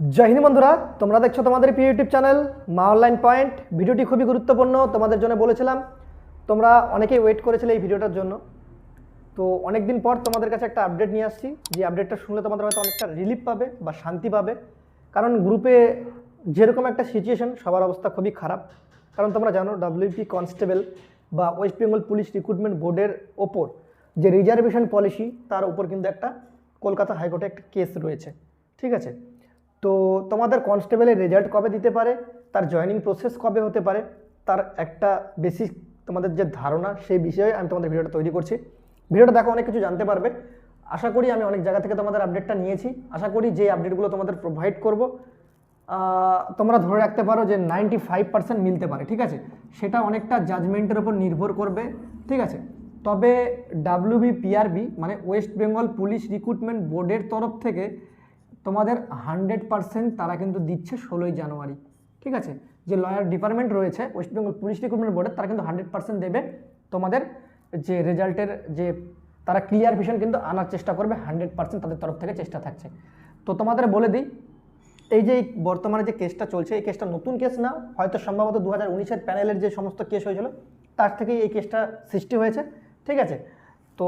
জয় হিন্দ বন্ধুরা, তোমরা দেখছ তোমাদের প্রিয় ইউটিউব চ্যানেল মা অনলাইন পয়েন্ট। ভিডিওটি খুবই গুরুত্বপূর্ণ, তোমাদের জন্য বলেছিলাম। তোমরা অনেকেই ওয়েট করেছিলে এই ভিডিওটার জন্য। তো অনেক দিন পর তোমাদের কাছে একটা আপডেট নিয়ে আসছি, যে আপডেটটা শুনলে তোমাদের হয়তো অনেকটা রিলিফ পাবে বা শান্তি পাবে। কারণ গ্রুপে যেরকম একটা সিচুয়েশন সবার অবস্থা খুবই খারাপ। কারণ তোমরা জানো ডাব্লিউপি কনস্টেবল বা ওয়েস্ট বেঙ্গল পুলিশ রিক্রুটমেন্ট বোর্ডের ওপর যে রিজার্ভেশন পলিসি তার উপর কিন্তু একটা কলকাতা হাইকোর্টে একটা কেস রয়েছে। ঠিক আছে? তো তোমাদের কনস্টেবলের রেজাল্ট কবে দিতে পারে? তার জয়েনিং প্রসেস কবে হতে পারে? তার একটা বেসিক তোমাদের যে ধারণা, সেই বিষয়ে আমি তোমাদের ভিডিওটা তৈরি করছি। ভিডিওটা দেখো, অনেক কিছু জানতে পারবে। আশা করি আমি অনেক জায়গা থেকে তোমাদের আপডেটটা নিয়েছি। আশা করি যে আপডেটগুলো তোমাদের প্রোভাইড করব। তোমরা ধরে রাখতে পারো যে নাইনটি ফাইভ পার্সেন্ট মিলতে পারে, ঠিক আছে? সেটা অনেকটা জাজমেন্টের ওপর নির্ভর করবে, ঠিক আছে? তবে ডাব্লিউবি পিআরবি মানে ওয়েস্ট বেঙ্গল পুলিশ রিক্রুটমেন্ট বোর্ডের তরফ থেকে তোমাদের হান্ড্রেড পার্সেন্ট তারা কিন্তু দিচ্ছে ষোলোই জানুয়ারি। ঠিক আছে? যে লয়ার ডিপার্টমেন্ট রয়েছে ওয়েস্ট বেঙ্গল পুলিশ রিক্রুটমেন্ট বোর্ডের তারা কিন্তু হান্ড্রেড পারসেন্ট দেবে তোমাদের যে রেজাল্টের যে তারা ক্লিয়ার ভিশন কিন্তু আনার চেষ্টা করবে, হান্ড্রেড পার্সেন্ট তাদের তরফ থেকে চেষ্টা থাকছে। তো তোমাদের বলে দিই, এই যে বর্তমানে যে কেসটা চলছে, এই কেসটা নতুন কেস না, হয়তো সম্ভবত দু হাজার উনিশের প্যানেলের যে সমস্ত কেস হয়েছিল, তার থেকেই এই কেসটা সৃষ্টি হয়েছে। ঠিক আছে? তো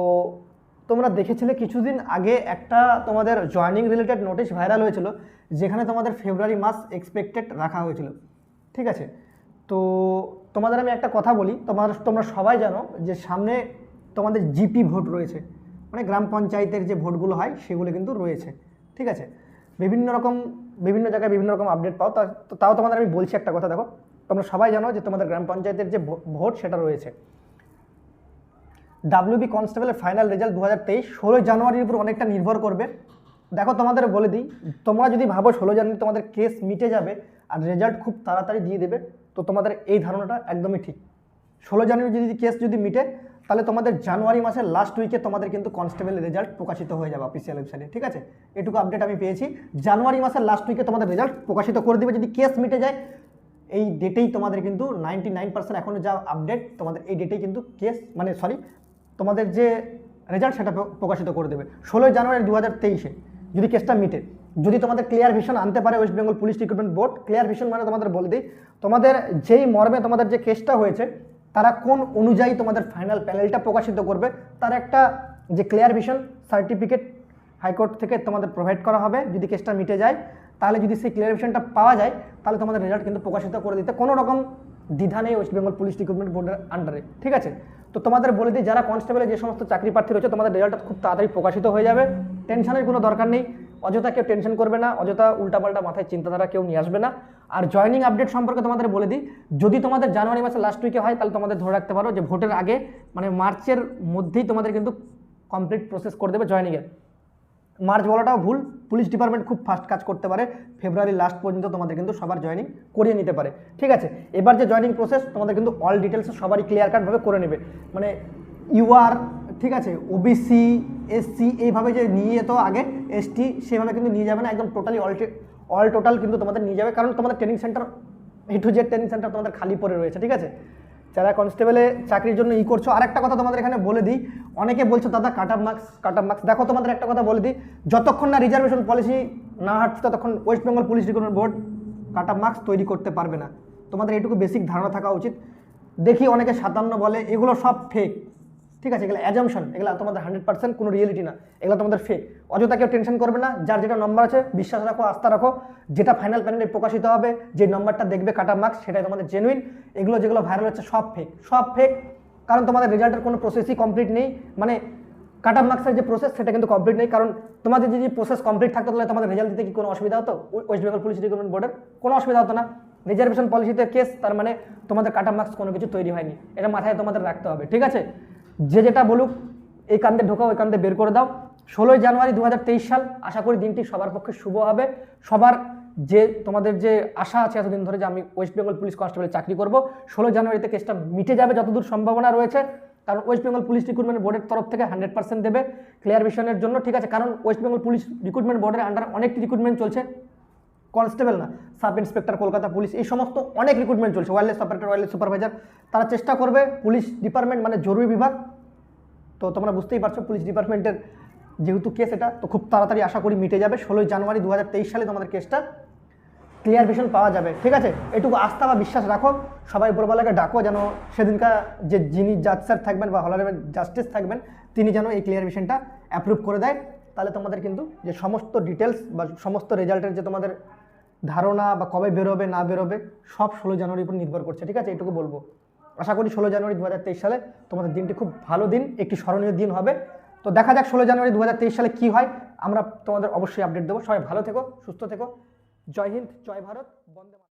তোমরা দেখেছিলে কিছুদিন আগে একটা তোমাদের জয়েনিং রিলেটেড নোটিশ ভাইরাল হয়েছিল, যেখানে তোমাদের ফেব্রুয়ারি মাস এক্সপেক্টেড রাখা হয়েছিল। ঠিক আছে? তো তোমাদের আমি একটা কথা বলি, তোমার, তোমরা সবাই জানো যে সামনে তোমাদের জিপি ভোট রয়েছে। মানে গ্রাম পঞ্চায়েতের যে ভোটগুলো হয়, সেগুলো কিন্তু রয়েছে। ঠিক আছে? বিভিন্ন রকম, বিভিন্ন জায়গায় বিভিন্ন রকম আপডেট পাও। তাও তোমাদের আমি বলছি একটা কথা, দেখো। তোমরা সবাই জানো যে তোমাদের গ্রাম পঞ্চায়েতের যে ভোট সেটা রয়েছে। ডাব্লিউবি কনস্টেবলের ফাইনাল রেজাল্ট দু হাজার তেইশ, ষোলোই জানুয়ারির উপর অনেকটা নির্ভর করবে। দেখো, তোমাদের বলে দিই, তোমরা যদি ভাবো ষোলো জানুয়ারি তোমাদের কেস মিটে যাবে আর রেজাল্ট খুব তাড়াতাড়ি দিয়ে দেবে, তো তোমাদের এই ধারণাটা একদমই ঠিক। ষোলো জানুয়ারি যদি কেস যদি মিটে, তাহলে তোমাদের জানুয়ারি মাসের লাস্ট উইকে তোমাদের কিন্তু কনস্টেবলের রেজাল্ট প্রকাশিত হয়ে যাবে অফিসিয়াল ওয়েবসাইটে ঠিক আছে? এটুকু আপডেট আমি পেয়েছি। জানুয়ারি মাসের লাস্ট উইকে তোমাদের রেজাল্ট প্রকাশিত করে দেবে। যদি কেস মিটে যায়, এই ডেটেই তোমাদের কিন্তু নাইনটি নাইন পার্সেন্ট এখনও যা আপডেট তোমাদের এই ডেটেই কিন্তু কেস মানে সরি তোমাদের যে রেজাল্ট সেটা প্রকাশিত করে দেবে। ষোলোই জানুয়ারি দু হাজার তেইশে, যদি কেসটা মিটে যদি তোমাদের ক্লিয়ার ভিশন আনতে পারে west Bengal police recruitment board clear vision মানে তোমাদের বলে দিই, তোমাদের যেই মর্মে তোমাদের যে কেসটা হয়েছে, তারা কোন অনুযায়ী তোমাদের ফাইনাল প্যানেলটা প্রকাশিত করবে, তার একটা যে ক্লিয়ার ভিশন সার্টিফিকেট হাইকোর্ট থেকে তোমাদের প্রোভাইড করা হবে। যদি কেসটা মিটে যায়, তাহলে যদি সেই ক্লিয়ারিফিকেশনটা পাওয়া যায়, তাহলে তোমাদের রেজাল্ট কিন্তু প্রকাশিত করে দিতে। কোনো রকম দ্বিধা নেই ওয়েস্ট বেঙ্গল পুলিশ রিক্রুটমেন্ট বোর্ডের আন্ডারে ঠিক আছে? তো তোমাদের বলে দিই, যারা কনস্টেবলে যে সমস্ত চাকরি প্রার্থী রয়েছে, তোমাদের রেজাল্টটা খুব তাড়াতাড়ি প্রকাশিত হয়ে যাবে। টেনশনের কোনো দরকার নেই। অযথা কেউ টেনশন করবে না, অযথা উল্টাপাল্টা মাথায় চিন্তাধারা কেউ নিয়ে আসবে না। আর জয়নিং আপডেট সম্পর্কে তোমাদের বলে দিই, যদি তোমাদের জানুয়ারি মাসের লাস্ট উইকে হয়, তাহলে তোমাদের ধরে রাখতে পারো যে ভোটের আগে মানে মার্চের মধ্যেই তোমাদের কিন্তু কমপ্লিট প্রসেস করে দেবে জয়নিংয়ের মার্চ বলাটাও ভুল। পুলিশ ডিপার্টমেন্ট খুব ফাস্ট কাজ করতে পারে। ফেব্রুয়ারি লাস্ট পর্যন্ত তোমাদের কিন্তু সবার জয়েনিং করিয়ে নিতে পারে। ঠিক আছে? এবার যে জয়েনিং প্রসেস তোমাদের কিন্তু অল ডিটেলসে সবারই ক্লিয়ার কাটভাবে করে নেবে। মানে ইউআর ঠিক আছে? ওবিসি এসসি এইভাবে যে নিয়ে যেত আগে এসটি সেভাবে কিন্তু নিয়ে যাবে না। একদম টোটালি অল অল টোটাল কিন্তু তোমাদের নিয়ে যাবে। কারণ তোমাদের training centre A to Z training centre তোমাদের খালি পড়ে রয়েছে। ঠিক আছে? যারা কনস্টেবলে চাকরির জন্য ই করছ আর একটা কথা তোমাদের এখানে বলে দিই। অনেকে বলছো, দাদা cut off marks cut off marks দেখো, তোমাদের একটা কথা বলে দিই। যতক্ষণ না রিজার্ভেশন পলিসি না হাঁটছে ততক্ষণ west Bengal police recruitment board cut off marks তৈরি করতে পারবে না। তোমাদের এটুকু বেসিক ধারণা থাকা উচিত। দেখি অনেকে সাতান্ন বলে, এগুলো সব ফেক ঠিক আছে, এগুলো অ্যাজামশন এগুলো তোমাদের হান্ড্রেড পার্সেন্ট কোনো রিয়েলিটি না, এগুলো তোমাদের ফেক অযথা কেউ টেনশন করবে না, যার যেটা নম্বর আছে, বিশ্বাস রাখো, আস্থা রাখো, যেটা ফাইনাল প্যানেলে প্রকাশিত হবে, যে নম্বরটা দেখবে, কাটা মার্কস সেটাই তোমাদের জেনুইন এগুলো যেগুলো ভাইরাল হচ্ছে, সব ফেক সব ফেক কারণ তোমাদের রেজাল্টের কোনো প্রসেসই কমপ্লিট নেই মানে কাট মার্কসের যে প্রসেস সেটা কিন্তু কমপ্লিট নেই। কারণ তোমাদের যদি প্রসেস কমপ্লিট থাকতো, তাহলে তোমাদের রেজাল্ট দিতে কি কোনো অসুবিধা হতো? ওয়েস্ট বেঙ্গল পুলিশ রিক্রুটমেন্ট বোর্ডের কোনো অসুবিধা হতো না। রিজার্ভেশন পলিসিতে কেস তার মানে তোমাদের কাট মার্কস কোনো কিছু তৈরি হয়নি। এটা মাথায় তোমাদের রাখতে হবে, ঠিক আছে? যে যেটা বলুক, এই কান্দে ঢোকাও ওই কান্দে বের করে দাও। ষোলোই জানুয়ারি দু হাজার তেইশ সাল, আশা করি দিনটি সবার পক্ষে শুভ হবে। সবার যে, তোমাদের যে আশা আছে, এতদিন ধরে যে আমি ওয়েস্ট বেঙ্গল পুলিশ কনস্টেবলের চাকরি করব, ষোলো জানুয়ারিতে কেসটা মিটে যাবে যতদূর সম্ভাবনা রয়েছে। কারণ ওয়েস্ট বেঙ্গল পুলিশ রিক্রুটমেন্ট বোর্ডের তরফ থেকে হান্ড্রেড পার্সেন্ট দেবে। ক্লিয়ার ভিশনের জন্য ঠিক আছে, কারণ ওয়েস্ট বেঙ্গল পুলিশ রিক্রুটমেন্ট বোর্ডের আন্ডার অনেকটি রিক্রুটমেন্ট চলছে। কনস্টেবল না, সাব ইন্সপেক্টর, কলকাতা পুলিশ, এই সমস্ত অনেক রিক্রুটমেন্ট চলছে। ওয়ারলেস অপারেটর ওয়ারলেস সুপারভাইজার তারা চেষ্টা করবে পুলিশ ডিপার্টমেন্ট মানে জরুরি বিভাগ। তো তোমরা বুঝতেই পারছ পুলিশ ডিপার্টমেন্টের যেহেতু কেস এটা, তো খুব তাড়াতাড়ি আশা করি মিটে যাবে। ষোলোই জানুয়ারি দু হাজার তেইশ সালে তোমাদের কেসটা ক্লিয়ার ভিশন পাওয়া যাবে। ঠিক আছে? এটুকু আস্থা বা বিশ্বাস রাখো। সবাই উপরবেলাকে ডাকো যেন সেদিনকার যে যিনি জাজ স্যার থাকবেন বা হলারের জাস্টিস থাকবেন, তিনি যেন এই ক্লিয়ার ভিশনটা অ্যাপ্রুভ করে দেয়। তাহলে তোমাদের কিন্তু যে সমস্ত ডিটেলস বা সমস্ত রেজাল্টের যে তোমাদের ধারণা বা কবে বেরোবে, না বেরোবে, সব ষোলো জানুয়ারির উপর নির্ভর করছে, ঠিক আছে? এটুকু বলব। আশা করি ষোলো জানুয়ারি দু হাজার তেইশ সালে তোমাদের দিনটি খুব ভালো দিন, একটি স্মরণীয় দিন হবে। তো দেখা যাক ষোলো জানুয়ারি দু হাজার তেইশ সালে কি হয়। আমরা তোমাদের অবশ্যই আপডেট দেবো। সবাই ভালো থেকো, সুস্থ থেকো। জয় হিন্দ, জয় ভারত, বন্দে।